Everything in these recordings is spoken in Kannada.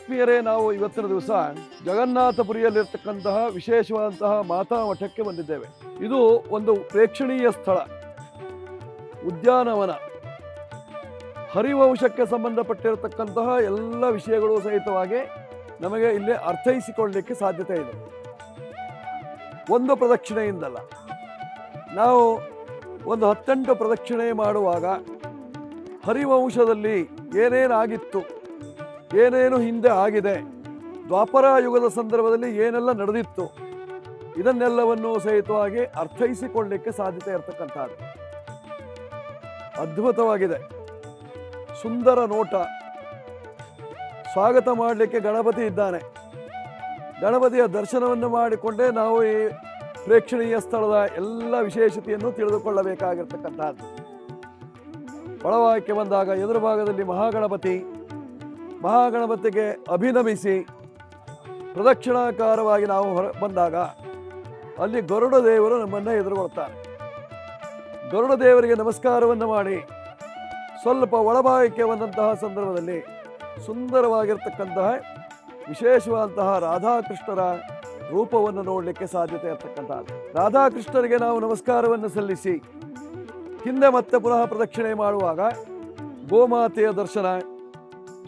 ಆತ್ಮೀಯರೇ, ನಾವು ಇವತ್ತಿನ ದಿವಸ ಜಗನ್ನಾಥಪುರಿಯಲ್ಲಿರ್ತಕ್ಕಂತಹ ವಿಶೇಷವಾದಂತಹ ಮಾತಾ ಮಠಕ್ಕೆ ಬಂದಿದ್ದೇವೆ. ಇದು ಒಂದು ಪ್ರೇಕ್ಷಣೀಯ ಸ್ಥಳ. ಉದ್ಯಾನವನ. ಹರಿವಂಶಕ್ಕೆ ಸಂಬಂಧಪಟ್ಟಿರತಕ್ಕಂತಹ ಎಲ್ಲ ವಿಷಯಗಳು ಸಹಿತವಾಗಿ ನಮಗೆ ಇಲ್ಲಿ ಅರ್ಥೈಸಿಕೊಳ್ಳಲಿಕ್ಕೆ ಸಾಧ್ಯತೆ ಇದೆ. ಒಂದು ಪ್ರದಕ್ಷಿಣೆಯಿಂದಲ್ಲ. ನಾವು ಒಂದು ಹತ್ತೆಂಟು ಪ್ರದಕ್ಷಿಣೆ ಮಾಡುವಾಗ ಹರಿವಂಶದಲ್ಲಿ ಏನೇನಾಗಿತ್ತು? ಏನೇನು ಹಿಂದೆ ಆಗಿದೆ? ದ್ವಾಪರ ಯುಗದ ಸಂದರ್ಭದಲ್ಲಿ ಏನೆಲ್ಲ ನಡೆದಿತ್ತು? ಇದನ್ನೆಲ್ಲವನ್ನು ಸಹಿತವಾಗಿ ಅರ್ಥೈಸಿಕೊಳ್ಳಲಿಕ್ಕೆ ಸಾಧ್ಯತೆ ಇರತಕ್ಕಂಥದ್ದು. ಅದ್ಭುತವಾಗಿದೆ. ಸುಂದರ ನೋಟ. ಸ್ವಾಗತ ಮಾಡಲಿಕ್ಕೆ ಗಣಪತಿ ಇದ್ದಾನೆ. ಗಣಪತಿಯ ದರ್ಶನವನ್ನು ಮಾಡಿಕೊಂಡೇ ನಾವು ಈ ಪ್ರೇಕ್ಷಣೀಯ ಸ್ಥಳದ ಎಲ್ಲ ವಿಶೇಷತೆಯನ್ನು ತಿಳಿದುಕೊಳ್ಳಬೇಕಾಗಿರ್ತಕ್ಕಂಥದ್ದು. ಒಳವಾಕ್ಯ ಬಂದಾಗ ಎದುರು ಭಾಗದಲ್ಲಿ ಮಹಾಗಣಪತಿ. ಮಹಾಗಣಪತಿಗೆ ಅಭಿನಮಿಸಿ ಪ್ರದಕ್ಷಿಣಾಕಾರವಾಗಿ ನಾವು ಹೊರ ಬಂದಾಗ ಅಲ್ಲಿ ಗರುಡ ದೇವರು ನಮ್ಮನ್ನು ಎದುರುಗೊಳ್ತಾರೆ ಗರುಡ ದೇವರಿಗೆ ನಮಸ್ಕಾರವನ್ನು ಮಾಡಿ ಸ್ವಲ್ಪ ಒಳಭಾಗಕ್ಕೆ ಬಂದಂತಹ ಸಂದರ್ಭದಲ್ಲಿ ಸುಂದರವಾಗಿರ್ತಕ್ಕಂತಹ ವಿಶೇಷವಾದಂತಹ ರಾಧಾಕೃಷ್ಣರ ರೂಪವನ್ನು ನೋಡಲಿಕ್ಕೆ ಸಾಧ್ಯತೆ ಇರತಕ್ಕಂಥದ್ದು. ರಾಧಾಕೃಷ್ಣರಿಗೆ ನಾವು ನಮಸ್ಕಾರವನ್ನು ಸಲ್ಲಿಸಿ, ಹಿಂದೆ ಮತ್ತೆ ಪುನಃ ಪ್ರದಕ್ಷಿಣೆ ಮಾಡುವಾಗ ಗೋಮಾತೆಯ ದರ್ಶನ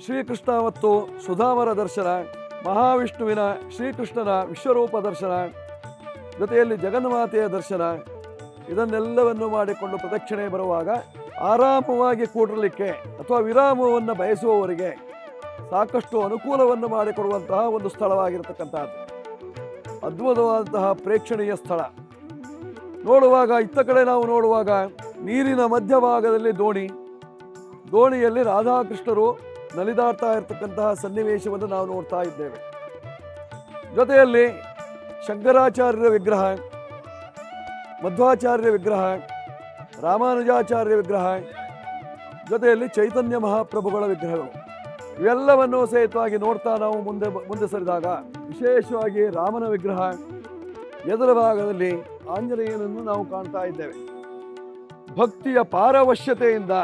ಶ್ರೀಕೃಷ್ಣ ಮತ್ತು ಸುಧಾಮರ ದರ್ಶನ, ಮಹಾವಿಷ್ಣುವಿನ ಶ್ರೀಕೃಷ್ಣನ ವಿಶ್ವರೂಪ ದರ್ಶನ, ಜೊತೆಯಲ್ಲಿ ಜಗನ್ಮಾತೆಯ ದರ್ಶನ, ಇದನ್ನೆಲ್ಲವನ್ನು ಮಾಡಿಕೊಂಡು ಪ್ರದಕ್ಷಿಣೆ ಬರುವಾಗ ಆರಾಮವಾಗಿ ಕೂಡಲಿಕ್ಕೆ ಅಥವಾ ವಿರಾಮವನ್ನು ಬಯಸುವವರಿಗೆ ಸಾಕಷ್ಟು ಅನುಕೂಲವನ್ನು ಮಾಡಿಕೊಡುವಂತಹ ಒಂದು ಸ್ಥಳವಾಗಿರತಕ್ಕಂಥದ್ದು. ಅದ್ಭುತವಾದಂತಹ ಪ್ರೇಕ್ಷಣೀಯ ಸ್ಥಳ. ನೋಡುವಾಗ, ಇತ್ತ ಕಡೆ ನಾವು ನೋಡುವಾಗ ನೀರಿನ ಮಧ್ಯಭಾಗದಲ್ಲಿ ದೋಣಿ. ದೋಣಿಯಲ್ಲಿ ರಾಧಾಕೃಷ್ಣರು ನಲಿದಾಡ್ತಾ ಇರತಕ್ಕಂತಹ ಸನ್ನಿವೇಶವನ್ನು ನಾವು ನೋಡ್ತಾ ಇದ್ದೇವೆ. ಜೊತೆಯಲ್ಲಿ ಶಂಕರಾಚಾರ್ಯರ ವಿಗ್ರಹ, ಮಧ್ವಾಚಾರ್ಯರ ವಿಗ್ರಹ ರಾಮಾನುಜಾಚಾರ್ಯ ವಿಗ್ರಹ, ಜೊತೆಯಲ್ಲಿ ಚೈತನ್ಯ ಮಹಾಪ್ರಭುಗಳ ವಿಗ್ರಹಗಳು. ಇವೆಲ್ಲವನ್ನು ಸಹಿತವಾಗಿ ನೋಡ್ತಾ ನಾವು ಮುಂದೆ ಮುಂದೆ ಸರಿದಾಗ ವಿಶೇಷವಾಗಿ ರಾಮನ ವಿಗ್ರಹ, ಎದುರ ಭಾಗದಲ್ಲಿ ಆಂಜನೇಯನನ್ನು ನಾವು ಕಾಣ್ತಾ ಇದ್ದೇವೆ. ಭಕ್ತಿಯ ಪಾರವಶ್ಯತೆಯಿಂದ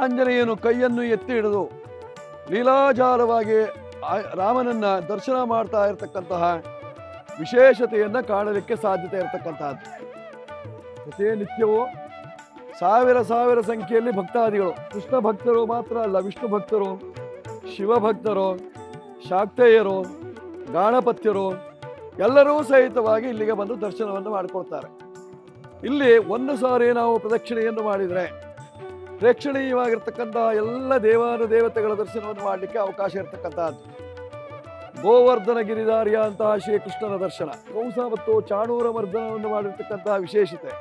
ಆಂಜನೇಯನು ಕೈಯನ್ನು ಎತ್ತಿ ಹಿಡಿದು ಲೀಲಾಜಾಲವಾಗಿ ರಾಮನನ್ನ ದರ್ಶನ ಮಾಡ್ತಾ ಇರತಕ್ಕಂತಹ ವಿಶೇಷತೆಯನ್ನು ಕಾಣಲಿಕ್ಕೆ ಸಾಧ್ಯತೆ ಇರತಕ್ಕಂತಹದ್ದು. ಪ್ರತಿನಿತ್ಯವೂ ಸಾವಿರ ಸಾವಿರ ಸಂಖ್ಯೆಯಲ್ಲಿ ಭಕ್ತಾದಿಗಳು. ಕೃಷ್ಣ ಭಕ್ತರು ಮಾತ್ರ ಅಲ್ಲ, ವಿಷ್ಣು ಭಕ್ತರು ಶಿವಭಕ್ತರು ಶಾಕ್ತೇಯರು, ಗಾಣಪತ್ಯರು ಎಲ್ಲರೂ ಸಹಿತವಾಗಿ ಇಲ್ಲಿಗೆ ಬಂದು ದರ್ಶನವನ್ನು ಮಾಡಿಕೊಳ್ತಾರೆ ಇಲ್ಲಿ ಒಂದು ಸಾರಿ ನಾವು ಪ್ರದಕ್ಷಿಣೆಯನ್ನು ಮಾಡಿದರೆ ಪ್ರೇಕ್ಷಣೀಯವಾಗಿರ್ತಕ್ಕಂತಹ ಎಲ್ಲ ದೇವಾನು ದೇವತೆಗಳ ದರ್ಶನವನ್ನು ಮಾಡಲಿಕ್ಕೆ ಅವಕಾಶ ಇರತಕ್ಕಂತಹದ್ದು ಗೋವರ್ಧನ ಗಿರಿಧಾರಿಯ ಅಂತಹ ಶ್ರೀಕೃಷ್ಣನ ದರ್ಶನ ಕೌಸ ಮತ್ತು ಚಾಣೂರ ಮರ್ದನವನ್ನು ಮಾಡಿರ್ತಕ್ಕಂತಹ ವಿಶೇಷತೆ.